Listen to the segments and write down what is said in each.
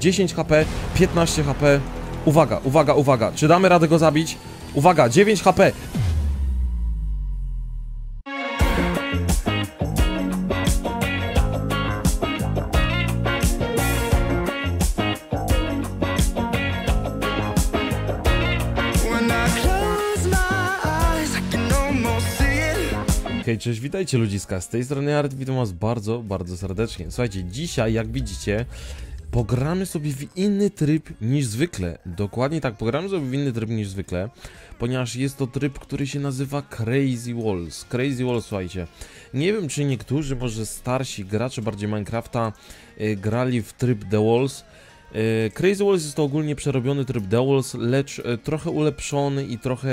10 HP, 15 HP. Uwaga, uwaga, uwaga. Czy damy radę go zabić? Uwaga, 9 HP. Hej, cześć, witajcie ludziska, z tej strony Art, witam was bardzo, bardzo serdecznie. Słuchajcie, dzisiaj, jak widzicie, pogramy sobie w inny tryb niż zwykle. Dokładnie tak, pogramy sobie w inny tryb niż zwykle, ponieważ jest to tryb, który się nazywa Crazy Walls. Crazy Walls, słuchajcie, nie wiem czy niektórzy, może starsi gracze bardziej Minecrafta y, grali w tryb The Walls, Crazy Walls jest to ogólnie przerobiony tryb Walls, lecz e, trochę ulepszony i trochę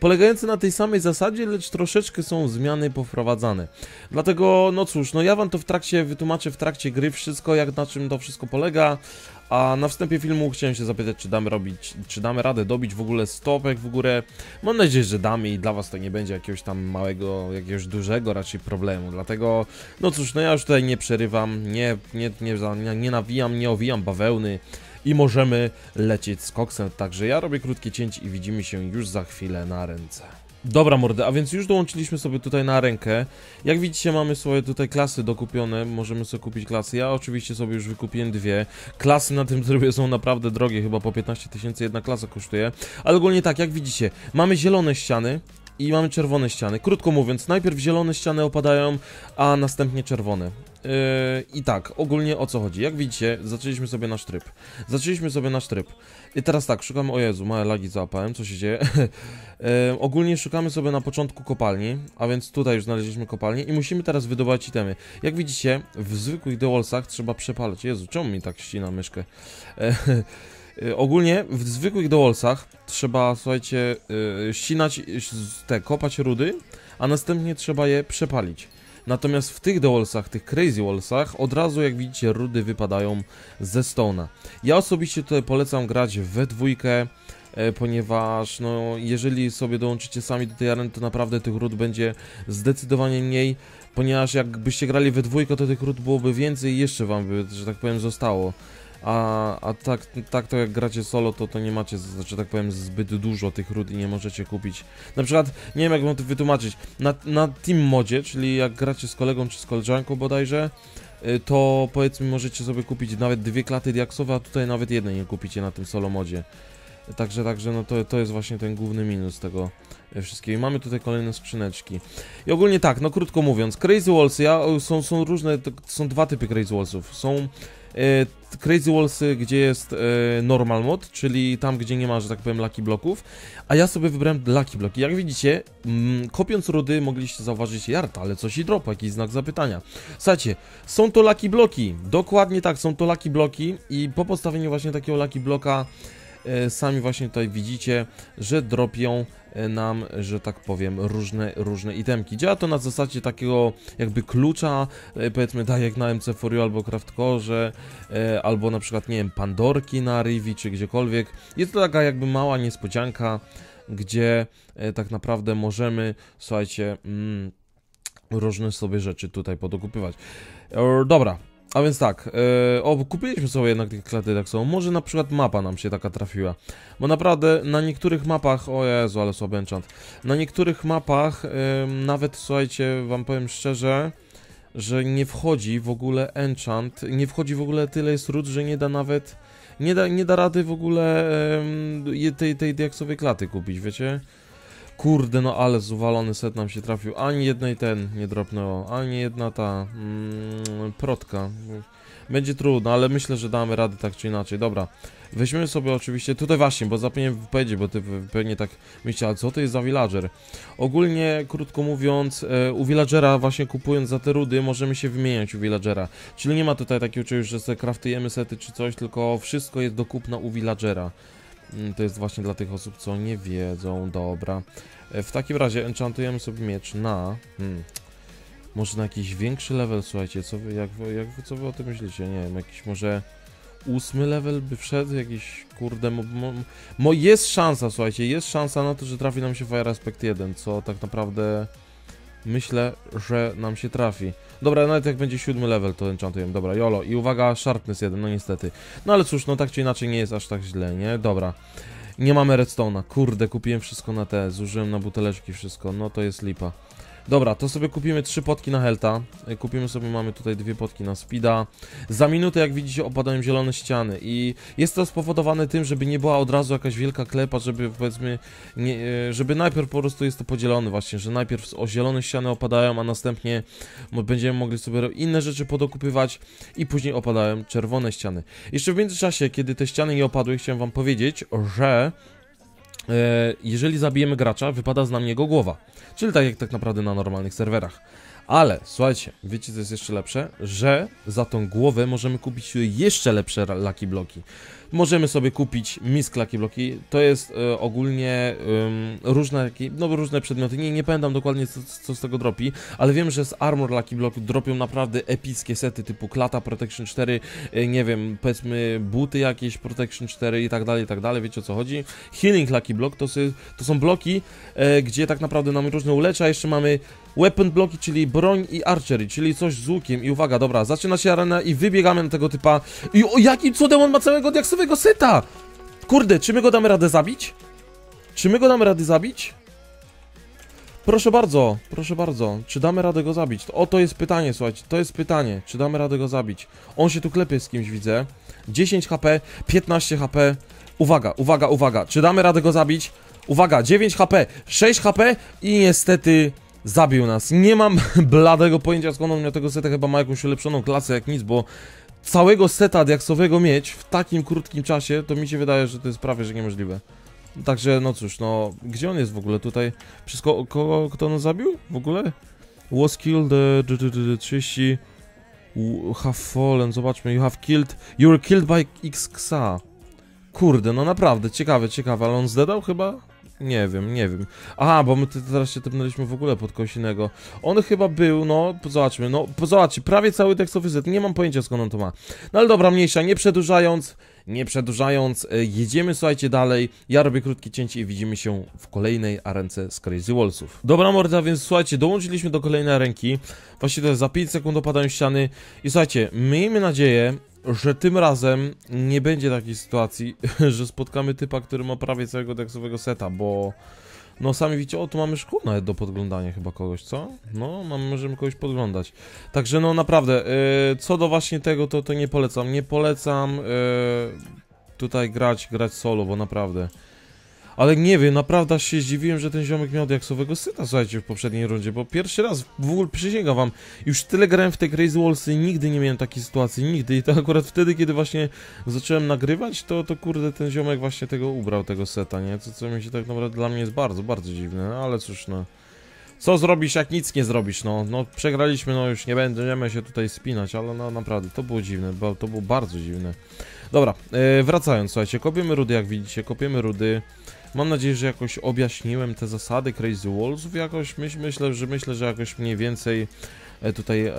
polegający na tej samej zasadzie, lecz troszeczkę są zmiany powprowadzane. Dlatego, no cóż, no ja wam to w trakcie wytłumaczę w trakcie gry wszystko, jak na czym to wszystko polega. A na wstępie filmu chciałem się zapytać, czy damy robić, czy damy radę dobić w ogóle stopek w górę. Mam nadzieję, że damy i dla was to nie będzie jakiegoś tam małego, jakiegoś dużego raczej problemu. Dlatego, no cóż, no ja już tutaj nie przerywam, nie, nie, nie, nie, nawijam, nie owijam bawełny i możemy lecieć z koksem. Także ja robię krótkie cięcie i widzimy się już za chwilę na ręce. Dobra mordy, a więc już dołączyliśmy sobie tutaj na rękę. Jak widzicie mamy swoje tutaj klasy dokupione, możemy sobie kupić klasy. Ja oczywiście sobie już wykupiłem dwie. Klasy na tym trybie są naprawdę drogie, chyba po 15 tysięcy jedna klasa kosztuje. Ale ogólnie tak, jak widzicie, mamy zielone ściany, i mamy czerwone ściany. Krótko mówiąc, najpierw zielone ściany opadają, a następnie czerwone. Yy, I tak, ogólnie o co chodzi? Jak widzicie, zaczęliśmy sobie nasz tryb. Zaczęliśmy sobie nasz tryb. I teraz tak, szukamy, o Jezu, małe lagi załapałem, co się dzieje? yy, ogólnie szukamy sobie na początku kopalni, a więc tutaj już znaleźliśmy kopalnię i musimy teraz wydobywać itemy. Jak widzicie, w zwykłych The Wallsach trzeba przepalać. Jezu, czemu mi tak ścina myszkę? Y, Ogólnie w zwykłych dołolsach trzeba, słuchajcie, yy, ścinać y, te, kopać rudy, a następnie trzeba je przepalić. Natomiast w tych dołolsach, tych crazy wallsach, od razu jak widzicie rudy wypadają ze stone'a. Ja osobiście tutaj polecam grać we dwójkę, e, ponieważ no, jeżeli sobie dołączycie sami do tej areny, to naprawdę tych ród będzie zdecydowanie mniej, ponieważ jakbyście grali we dwójkę, to tych ród byłoby więcej i jeszcze wam by, że tak powiem, zostało. A, a tak, tak to jak gracie solo, to, to nie macie, że tak powiem, zbyt dużo tych ród i nie możecie kupić. Na przykład, nie wiem jak wam to wytłumaczyć, na, na team modzie, czyli jak gracie z kolegą czy z koleżanką bodajże, y, to powiedzmy możecie sobie kupić nawet dwie klaty diaksowe, a tutaj nawet jednej nie kupicie na tym solo modzie. Także, także no to, to jest właśnie ten główny minus tego y, wszystkiego. I mamy tutaj kolejne skrzyneczki. I ogólnie tak, no krótko mówiąc, Crazy Walls, ja, są, są różne, są dwa typy Crazy Wallsów. Są e, Crazy Wallsy, gdzie jest e, normal mod, czyli tam, gdzie nie ma, że tak powiem, lucky bloków, a ja sobie wybrałem lucky bloki. Jak widzicie, mm, kopiąc rudy, mogliście zauważyć, jarta, ale coś i drop, jakiś znak zapytania. Słuchajcie, są to lucky bloki, dokładnie tak, są to lucky bloki i po postawieniu właśnie takiego lucky bloka e, sami właśnie tutaj widzicie, że dropią e, nam, że tak powiem, różne, różne itemki. Działa to na zasadzie takiego jakby klucza, e, powiedzmy tak jak na MC4U albo Craftcore, e, albo na przykład, nie wiem, Pandorki na Rivi czy gdziekolwiek. Jest to taka jakby mała niespodzianka, gdzie e, tak naprawdę możemy, słuchajcie, mm, różne sobie rzeczy tutaj podokupywać. E, dobra, a więc tak, e, o, kupiliśmy sobie jednak tych klaty tak są. Może na przykład mapa nam się taka trafiła. Bo naprawdę na niektórych mapach, o Jezu, ale słaby enchant. Na niektórych mapach, e, nawet słuchajcie, wam powiem szczerze, że nie wchodzi w ogóle enchant, nie wchodzi w ogóle tyle jest ród, że nie da nawet, nie da, nie da rady w ogóle je- tej, tej diaksowej klaty kupić, wiecie? Kurde, no ale zwalony set nam się trafił. Ani jednej ten nie dropnęło, ani jedna ta mm, protka. Będzie trudno, ale myślę, że damy radę tak czy inaczej. Dobra, weźmiemy sobie oczywiście, tutaj właśnie, bo zapomniałem powiedzieć, bo ty pewnie tak ale co to jest za villager? Ogólnie, krótko mówiąc, e, u villagera właśnie kupując za te rudy możemy się wymieniać u villagera. Czyli nie ma tutaj takiego czegoś, że sobie craftujemy sety czy coś, tylko wszystko jest do kupna u villagera. Mm, To jest właśnie dla tych osób, co nie wiedzą. Dobra. E, W takim razie enchantujemy sobie miecz na... Hmm, może na jakiś większy level, słuchajcie, co wy, jak, jak co wy o tym myślicie? Nie wiem, jakiś może ósmy level by wszedł, jakiś, kurde, mo, mo, mo, jest szansa, słuchajcie, jest szansa na to, że trafi nam się Fire Aspect 1, co tak naprawdę myślę, że nam się trafi. Dobra, nawet jak będzie siódmy level, to enchantujemy. Dobra, jolo. I uwaga, sharpness 1, no niestety. No ale cóż, no tak czy inaczej nie jest aż tak źle, nie? Dobra. Nie mamy redstone'a. Kurde, kupiłem wszystko na te. Zużyłem na buteleczki wszystko. No to jest lipa. Dobra, to sobie kupimy trzy potki na Helta. Y, Kupimy sobie, mamy tutaj dwie potki na Speeda. Za minutę, jak widzicie, opadają zielone ściany. I jest to spowodowane tym, żeby nie była od razu jakaś wielka klepa, żeby powiedzmy, nie, y, żeby najpierw po prostu jest to podzielone właśnie, że najpierw o zielone ściany opadają, a następnie będziemy mogli sobie inne rzeczy podokupywać i później opadają czerwone ściany. Jeszcze w międzyczasie, kiedy te ściany nie opadły, chciałem wam powiedzieć, że e, jeżeli zabijemy gracza, wypada z nam jego głowa. Czyli tak jak tak naprawdę na normalnych serwerach. Ale słuchajcie, wiecie co jest jeszcze lepsze? Że za tą głowę możemy kupić jeszcze lepsze Lucky Bloki. Możemy sobie kupić Misk Lucky Bloki. To jest e, ogólnie ym, różne, no, różne przedmioty. Nie, nie pamiętam dokładnie co, co z tego dropi, ale wiem, że z Armor Lucky Block dropią naprawdę epickie sety typu Klata Protection 4, e, nie wiem, powiedzmy buty jakieś Protection 4 i tak dalej, i tak dalej. Wiecie o co chodzi? Healing Lucky Block to, to są bloki, e, gdzie tak naprawdę nam różne ulecza. Jeszcze mamy Weapon bloki, czyli broń i archery, czyli coś z łukiem. I uwaga, dobra, zaczyna się arena i wybiegamy na tego typa. I o jakim cudem on ma całego diaksowego seta! Kurde, czy my go damy radę zabić? Czy my go damy radę zabić? Proszę bardzo, proszę bardzo, czy damy radę go zabić? O, to jest pytanie, słuchajcie, to jest pytanie, czy damy radę go zabić? On się tu klepie z kimś, widzę. 10 HP, 15 HP. Uwaga, uwaga, uwaga, czy damy radę go zabić? Uwaga, 9 HP, 6 HP i niestety zabił nas. Nie mam bladego pojęcia skąd on miał tego seta, chyba ma jakąś ulepszoną klasę jak nic, bo całego seta diaksowego mieć w takim krótkim czasie, to mi się wydaje, że to jest prawie, że niemożliwe. Także, no cóż, no, gdzie on jest w ogóle tutaj? Przez ko kogo, kto on zabił w ogóle? Was killed, e, d- d- d- 30, w- have fallen, zobaczmy, you have killed, you were killed by X-Xa. Kurde, no naprawdę, ciekawe, ciekawe, ale on zdedał chyba? Nie wiem, nie wiem. Aha, bo my te- teraz się tepnęliśmy w ogóle pod kogoś innego. On chyba był, no, zobaczmy, no, zobaczcie, prawie cały tekstowy set, nie mam pojęcia skąd on to ma. No ale dobra, mniejsza, nie przedłużając, nie przedłużając, e, jedziemy, słuchajcie, dalej. Ja robię krótkie cięcie i widzimy się w kolejnej arence z Crazy Wallsów. Dobra, morda, więc słuchajcie, dołączyliśmy do kolejnej arenki. Właściwie to za 5 sekund opadają ściany. I słuchajcie, miejmy nadzieję, że tym razem nie będzie takiej sytuacji, że spotkamy typa, który ma prawie całego deksowego seta, bo... No sami widzicie, o tu mamy szkło nawet do podglądania chyba kogoś, co? No, mamy, możemy kogoś podglądać. Także no naprawdę, yy, co do właśnie tego, to, to nie polecam. Nie polecam yy, tutaj grać, grać solo, bo naprawdę. Ale nie wiem, naprawdę się zdziwiłem, że ten ziomek miał diaksowego syta, słuchajcie, w poprzedniej rundzie, bo pierwszy raz, w ogóle przysięgam wam, już tyle grałem w te Crazy Wallsy nigdy nie miałem takiej sytuacji, nigdy. I to akurat wtedy, kiedy właśnie zacząłem nagrywać, to, to kurde, ten ziomek właśnie tego ubrał, tego seta, nie? Co, co mi się tak naprawdę dla mnie jest bardzo, bardzo dziwne, no, ale cóż, no. Co zrobisz, jak nic nie zrobisz, no, no przegraliśmy, no już nie będziemy się tutaj spinać, ale no naprawdę, to było dziwne, bo to było bardzo dziwne. Dobra, e, wracając, słuchajcie, kopiemy rudy, jak widzicie, kopiemy rudy. Mam nadzieję, że jakoś objaśniłem te zasady Crazy Wallsów, jakoś myśl, myślę, że myślę, że jakoś mniej więcej e, tutaj e,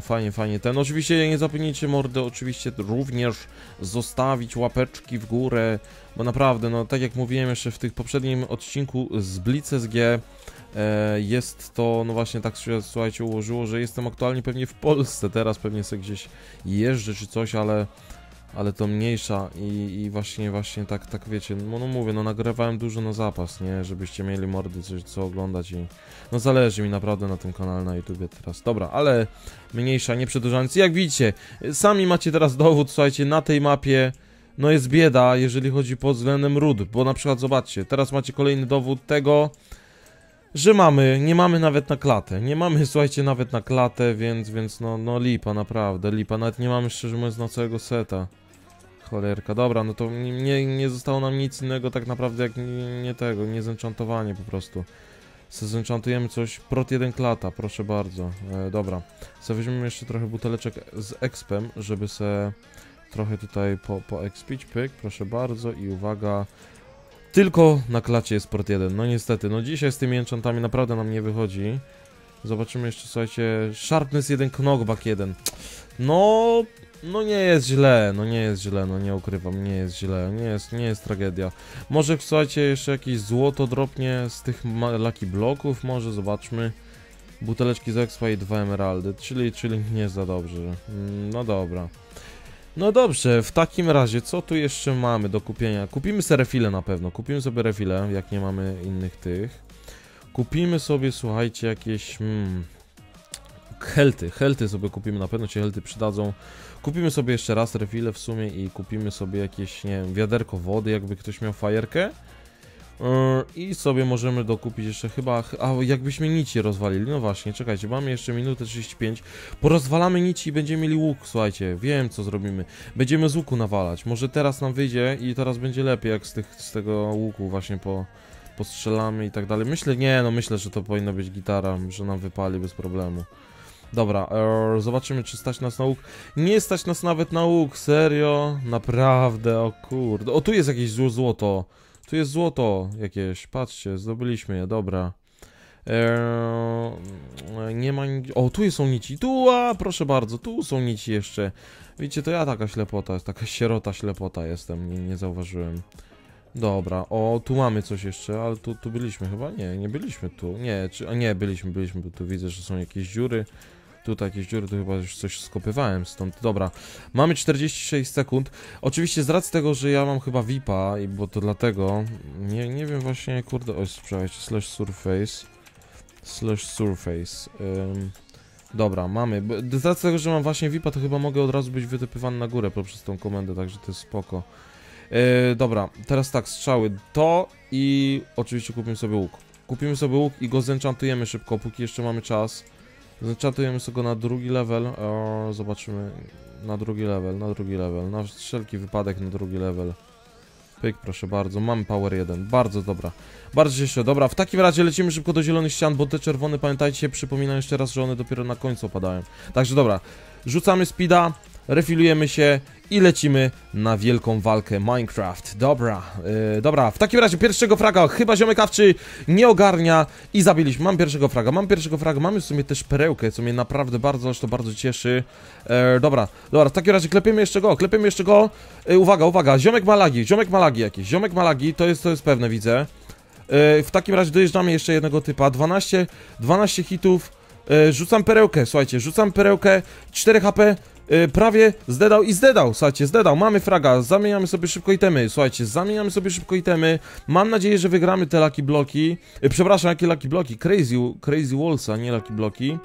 fajnie, fajnie ten. Oczywiście nie zapomnijcie mordy, oczywiście również zostawić łapeczki w górę, bo naprawdę, no tak jak mówiłem jeszcze w tych poprzednim odcinku z Blitz SG, e, jest to, no właśnie tak się, słuchajcie, ułożyło, że jestem aktualnie pewnie w Polsce, teraz pewnie sobie gdzieś jeżdżę czy coś, ale ale to mniejsza i, i właśnie, właśnie tak, tak wiecie, no, no mówię, no nagrywałem dużo na zapas, nie, żebyście mieli mordy, coś co oglądać i no zależy mi naprawdę na tym kanale na YouTubie teraz. Dobra, ale mniejsza, nie przedłużając, jak widzicie, sami macie teraz dowód, słuchajcie, na tej mapie no jest bieda, jeżeli chodzi pod względem ród, bo na przykład zobaczcie, teraz macie kolejny dowód tego, że mamy, nie mamy nawet na klatę, nie mamy, słuchajcie, nawet na klatę, więc, więc no, no lipa, naprawdę, lipa, nawet nie mamy, szczerze mówiąc, na całego seta. Cholerka, dobra, no to nie, nie, zostało nam nic innego tak naprawdę jak nie, nie tego, nie zenchantowanie po prostu. Zenchantujemy coś, prot 1 klata, proszę bardzo, e, dobra. Se weźmiemy jeszcze trochę buteleczek z expem, żeby se trochę tutaj po, po expić, pyk, proszę bardzo i uwaga, tylko na klacie jest port 1. No niestety, no dzisiaj z tymi enchantami naprawdę nam nie wychodzi. Zobaczymy jeszcze, słuchajcie, Sharpness 1, Knockback 1. No, no nie jest źle, no nie jest źle, no nie ukrywam, nie jest źle, nie jest, nie jest tragedia. Może, słuchajcie, jeszcze jakieś złoto dropnie z tych Lucky Bloków, może, zobaczmy. buteleczki z Expa i dwa emeraldy, czyli, czyli nie za dobrze. Mm, No dobra. No dobrze, w takim razie, co tu jeszcze mamy do kupienia? Kupimy sobie refile na pewno, kupimy sobie refile, jak nie mamy innych tych. Kupimy sobie, słuchajcie, jakieś... Hmm, helty, helty sobie kupimy, na pewno się helty przydadzą. Kupimy sobie jeszcze raz refile w sumie i kupimy sobie jakieś, nie wiem, wiaderko wody, jakby ktoś miał fajerkę. I sobie możemy dokupić jeszcze chyba, a jakbyśmy nici rozwalili, no właśnie, czekajcie, mamy jeszcze minutę 35, porozwalamy nici i będziemy mieli łuk, słuchajcie, wiem co zrobimy, będziemy z łuku nawalać, może teraz nam wyjdzie i teraz będzie lepiej, jak z, tych, z tego łuku właśnie po, postrzelamy i tak dalej, myślę, nie, no myślę, że to powinna być gitara, że nam wypali bez problemu. Dobra, e, zobaczymy czy stać nas na łuk. Nie stać nas nawet na łuk, serio? Naprawdę, o kurde. O, tu jest jakieś zło- złoto. Tu jest złoto jakieś, patrzcie, zdobyliśmy je, dobra. Eee, nie ma. O, tu są nici. Tu, a proszę bardzo, tu są nici jeszcze. Widzicie, to ja taka ślepota jest, taka sierota ślepota jestem, nie, nie zauważyłem. Dobra, o, tu mamy coś jeszcze, ale tu, tu byliśmy chyba? Nie, nie byliśmy tu. Nie, czy, a nie, byliśmy, byliśmy, bo tu widzę, że są jakieś dziury. Tutaj jakieś dziury, tu chyba już coś skopywałem stąd. Dobra, mamy 46 sekund. Oczywiście z racji tego, że ja mam chyba VIPa, i bo to dlatego, nie, nie wiem właśnie, kurde, oj, sprzedajcie, slash surface, slash surface, ym, dobra, mamy, z racji tego, że mam właśnie VIPa, to chyba mogę od razu być wytypywany na górę poprzez tą komendę, także to jest spoko. Yy, dobra, teraz tak, strzały, to i oczywiście kupimy sobie łuk. Kupimy sobie łuk i go zenchantujemy szybko, póki jeszcze mamy czas. Zenchantujemy sobie na drugi level, o, zobaczymy, na drugi level, na drugi level, na wszelki wypadek na drugi level. Pyk, proszę bardzo, mamy power 1, bardzo dobra, bardzo się cieszę, dobra, w takim razie lecimy szybko do zielonych ścian, bo te czerwone, pamiętajcie, przypominam jeszcze raz, że one dopiero na końcu opadają. Także dobra, rzucamy speeda, refilujemy się i lecimy na wielką walkę Minecraft. Dobra, yy, dobra, w takim razie pierwszego fraga, chyba ziomek awczy nie ogarnia i zabiliśmy. Mam pierwszego fraga, mam pierwszego fraga, mamy w sumie też perełkę, co mnie naprawdę bardzo, aż to bardzo cieszy. E, dobra, dobra, w takim razie klepiemy jeszcze go, klepiemy jeszcze go. E, uwaga, uwaga, ziomek ma lagi, ziomek ma lagi jakieś, ziomek ma lagi, to jest, to jest pewne, widzę. E, w takim razie dojeżdżamy jeszcze jednego typa, 12, 12 hitów. Rzucam perełkę, słuchajcie, rzucam perełkę, 4 HP, e, prawie zdedał i zdedał, słuchajcie, zdedał, mamy fraga, zamieniamy sobie szybko itemy, słuchajcie, zamieniamy sobie szybko itemy, mam nadzieję, że wygramy te lucky bloki, e, przepraszam, jakie lucky bloki, crazy, crazy wallsa, nie lucky bloki.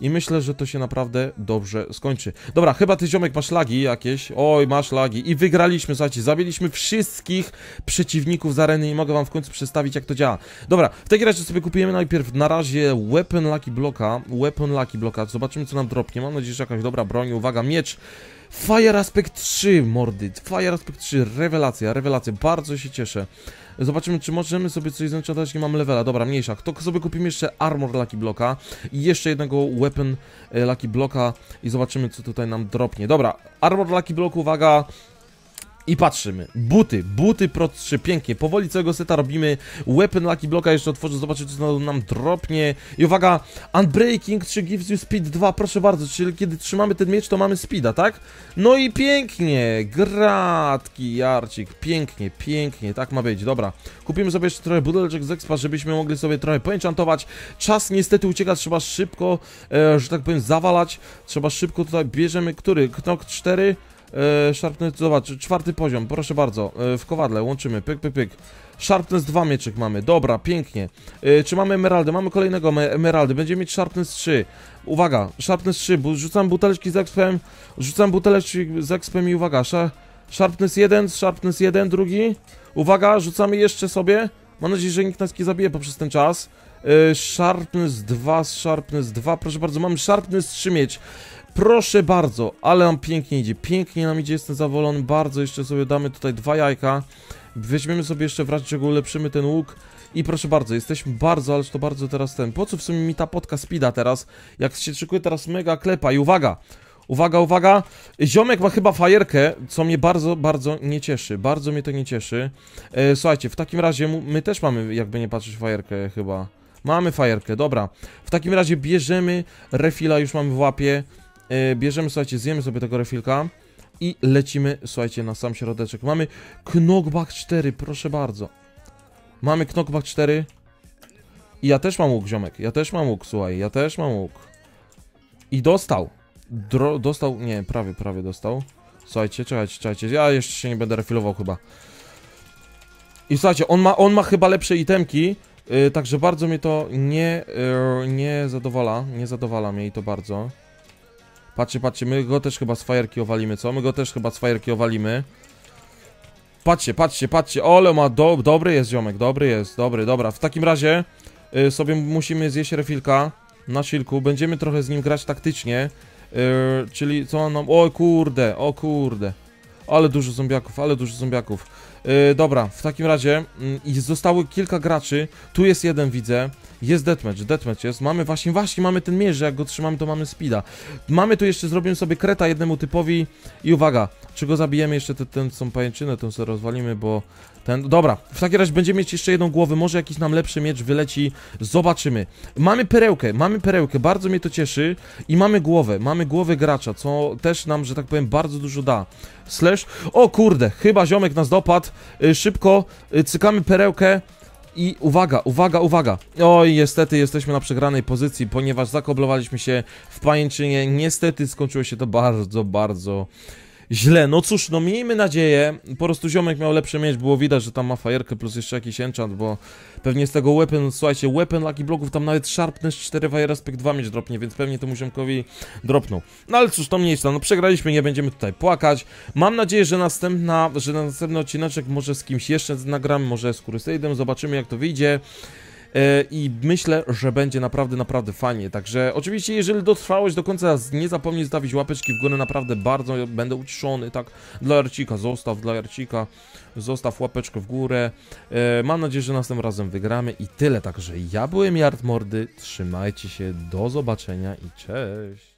I myślę, że to się naprawdę dobrze skończy. Dobra, chyba ty ziomek masz lagi jakieś. Oj, masz lagi. I wygraliśmy, słuchajcie, zabiliśmy wszystkich przeciwników z areny i mogę wam w końcu przedstawić, jak to działa. Dobra, w takim razie sobie kupujemy najpierw na razie Weapon Lucky Blocka. Weapon Lucky Blocka. Zobaczymy, co nam dropnie. Mam nadzieję, że jakaś dobra broń. Uwaga, miecz. Fire Aspect 3, mordy. Fire Aspect 3, rewelacja, rewelacja. Bardzo się cieszę. Zobaczymy, czy możemy sobie coś zenchantować. Nie mam levela. Dobra, mniejsza. To sobie kupimy jeszcze Armor Lucky Blocka i jeszcze jednego Weapon e, Lucky Blocka i zobaczymy, co tutaj nam dropnie. Dobra, Armor Lucky Block, uwaga. I patrzymy. Buty, buty Pro 3, pięknie. Powoli całego seta robimy. Weapon Lucky Blocka jeszcze otworzę, zobaczyć co nam dropnie. I uwaga, Unbreaking 3 gives you speed 2, proszę bardzo. Czyli kiedy trzymamy ten miecz, to mamy speeda, tak? No i pięknie. Gratki, Jarcik. Pięknie, pięknie. Tak ma być. Dobra. Kupimy sobie jeszcze trochę buteleczek z expa, żebyśmy mogli sobie trochę poenchantować. Czas niestety ucieka, trzeba szybko, e, że tak powiem, zawalać. Trzeba szybko tutaj bierzemy, który? Knok 4? E, Sharpness, zobacz, czwarty poziom, proszę bardzo, e, w kowadle łączymy, pyk, pyk, pyk. Sharpness 2 mieczyk mamy, dobra, pięknie. E, czy mamy emeraldy? Mamy kolejnego me- emeraldy, będziemy mieć Sharpness 3. Uwaga, Sharpness 3, bu- rzucam buteleczki z expem, rzucam buteleczki z expem i uwaga, sza- Sharpness 1, Sharpness 1, drugi. Uwaga, rzucamy jeszcze sobie. Mam nadzieję, że nikt nas nie zabije poprzez ten czas. E, Sharpness 2, Sharpness 2, proszę bardzo, mamy Sharpness 3 mieć. Proszę bardzo, ale nam pięknie idzie, pięknie nam idzie, jestem zadowolony, bardzo jeszcze sobie damy tutaj dwa jajka, weźmiemy sobie jeszcze w razie czego ulepszymy ten łuk. I proszę bardzo, jesteśmy bardzo, ależ to bardzo teraz ten, po co w sumie mi ta potka speeda teraz, jak się szykuje teraz mega klepa? I uwaga, uwaga, uwaga, ziomek ma chyba fajerkę, co mnie bardzo, bardzo nie cieszy, bardzo mnie to nie cieszy, e, słuchajcie, w takim razie my też mamy, jakby nie patrzeć, fajerkę chyba, mamy fajerkę, dobra, w takim razie bierzemy refila, już mamy w łapie, bierzemy, słuchajcie, zjemy sobie tego refilka i lecimy, słuchajcie, na sam środeczek. Mamy knockback 4, proszę bardzo. Mamy knockback 4 I ja też mam łuk, ziomek. Ja też mam łuk, słuchaj. Ja też mam łuk. I dostał. Dro dostał, nie, prawie, prawie dostał. Słuchajcie, czekajcie, czekajcie. Ja jeszcze się nie będę refilował chyba. I słuchajcie, on ma, on ma chyba lepsze itemki, yy, także bardzo mnie to nie, yy, nie zadowala. Nie zadowala mnie i to bardzo. Patrzcie, patrzcie, my go też chyba z fajerki owalimy, co? My go też chyba z fajerki owalimy. Patrzcie, patrzcie, patrzcie, ole ma, do, dobry jest ziomek, dobry jest, dobry, dobra. W takim razie y, sobie musimy zjeść refilka na silku, będziemy trochę z nim grać taktycznie, y, czyli co on nam, o kurde, o kurde. Ale dużo zombiaków, ale dużo zombiaków. Y, dobra, w takim razie i zostało kilka graczy, tu jest jeden widzę, jest deathmatch, deathmatch jest, mamy właśnie, właśnie mamy ten mierz, jak go trzymamy to mamy speeda. Mamy tu jeszcze, zrobimy sobie kreta jednemu typowi i uwaga, czy go zabijemy jeszcze te, ten, tą pajęczynę, tą sobie rozwalimy, bo ten, dobra, w takim razie będziemy mieć jeszcze jedną głowę, może jakiś nam lepszy miecz wyleci, zobaczymy. Mamy perełkę, mamy perełkę, bardzo mnie to cieszy i mamy głowę, mamy głowę gracza, co też nam, że tak powiem, bardzo dużo da. Slash, o kurde, chyba ziomek nas dopadł, y, szybko, y, cykamy perełkę, i uwaga, uwaga, uwaga. Oj, niestety jesteśmy na przegranej pozycji, ponieważ zakoblowaliśmy się w pajęczynie. Niestety skończyło się to bardzo, bardzo źle. No cóż, no miejmy nadzieję. Po prostu ziomek miał lepsze mieć, było widać, że tam ma fajerkę plus jeszcze jakiś enchant, bo pewnie z tego weapon, słuchajcie, weapon Lucky Blocków tam nawet Sharpness 4 Fire Aspect 2 mieć dropnie, więc pewnie temu ziomkowi dropnął. No ale cóż, to mniejsza, no przegraliśmy, nie będziemy tutaj płakać. Mam nadzieję, że następna, że na następny odcineczek może z kimś jeszcze nagramy, może z Crusade'em, zobaczymy jak to wyjdzie. E, I myślę, że będzie naprawdę, naprawdę fajnie. Także oczywiście, jeżeli dotrwałeś do końca, nie zapomnij zostawić łapeczki w górę, naprawdę bardzo będę uciszony, tak? Dla Jarcika, zostaw dla Jarcika, zostaw łapeczkę w górę. E, mam nadzieję, że następnym razem wygramy i tyle. Także ja byłem Jart Mordy, trzymajcie się, do zobaczenia i cześć!